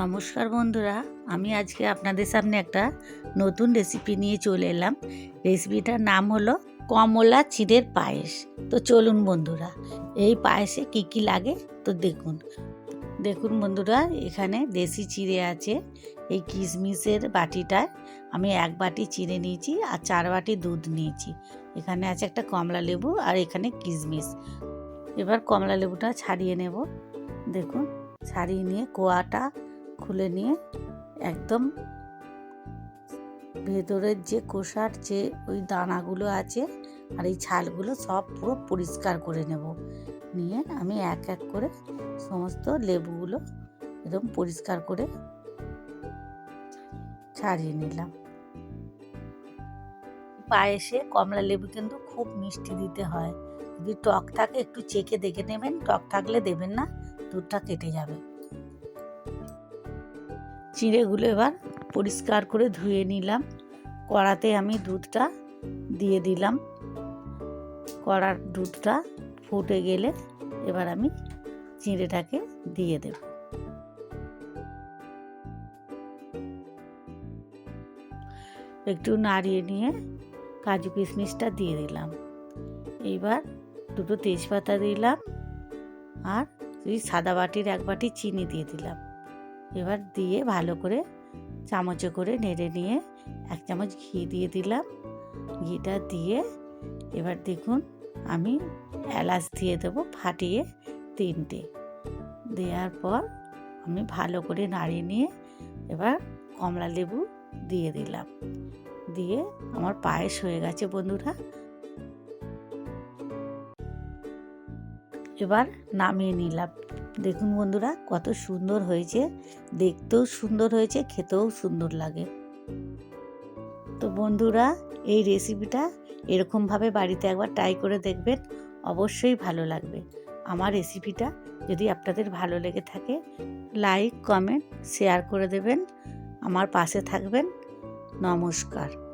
নমস্কার বন্ধুরা, আমি আজকে আপনাদের সামনে একটা নতুন রেসিপি নিয়ে চলে এলাম। রেসিপিটার নাম হলো কমলা চিড়ের পায়েস। তো চলুন বন্ধুরা, এই পায়েসে কি কি লাগে তো দেখুন। দেখুন বন্ধুরা, এখানে দেশি চিড়ে আছে, এই কিশমিশের বাটিটায় আমি এক বাটি চিড়ে নিয়েছি আর চার বাটি দুধ নিয়েছি। এখানে আছে একটা কমলা লেবু আর এখানে কিশমিশ। এবার কমলা লেবুটা ছাড়িয়ে নেব। দেখুন, ছাড়িয়ে নিয়ে কোয়াটা খুলে নিয়ে একদম ভেতরের যে কোষার যে ওই দানাগুলো আছে আর এই ছালগুলো সব পুরো পরিষ্কার করে নেব। নিয়ে আমি এক এক করে সমস্ত লেবুগুলো একদম পরিষ্কার করে ছাড়িয়ে নিলাম। পায়েসে কমলা লেবু কিন্তু খুব মিষ্টি দিতে হয়। যদি টক থাকে একটু চেকে দেখে নেবেন, টক থাকলে দেবেন না, দুধটা কেটে যাবে। চিঁড়েগুলো এবার পরিষ্কার করে ধুয়ে নিলাম। কড়াতে আমি দুধটা দিয়ে দিলাম। কড়ার দুধটা ফুটে গেলে এবার আমি চিঁড়েটাকে দিয়ে দেব। একটু নাড়িয়ে নিয়ে কাজু কিশমিশটা দিয়ে দিলাম। এইবার দুটো তেজপাতা দিলাম আর ওই সাদা বাটির এক বাটি চিনি দিয়ে দিলাম। এবার দিয়ে ভালো করে চামচে করে নেড়ে নিয়ে এক চামচ ঘি দিয়ে দিলাম। ঘিটা দিয়ে এবার দেখুন আমি এলাচ দিয়ে দেবো ফাটিয়ে তিনটে। দেওয়ার পর আমি ভালো করে নাড়িয়ে নিয়ে এবার কমলা লেবু দিয়ে দিলাম। দিয়ে আমার পায়েস হয়ে গেছে বন্ধুরা। এবার নামিয়ে নিলাম। দেখুন বন্ধুরা, কত সুন্দর হয়েছে। দেখতেও সুন্দর হয়েছে, খেতেও সুন্দর লাগে। তো বন্ধুরা, এই রেসিপিটা এরকমভাবে বাড়িতে একবার ট্রাই করে দেখবেন, অবশ্যই ভালো লাগবে। আমার রেসিপিটা যদি আপনাদের ভালো লেগে থাকে লাইক কমেন্ট শেয়ার করে দেবেন। আমার পাশে থাকবেন। নমস্কার।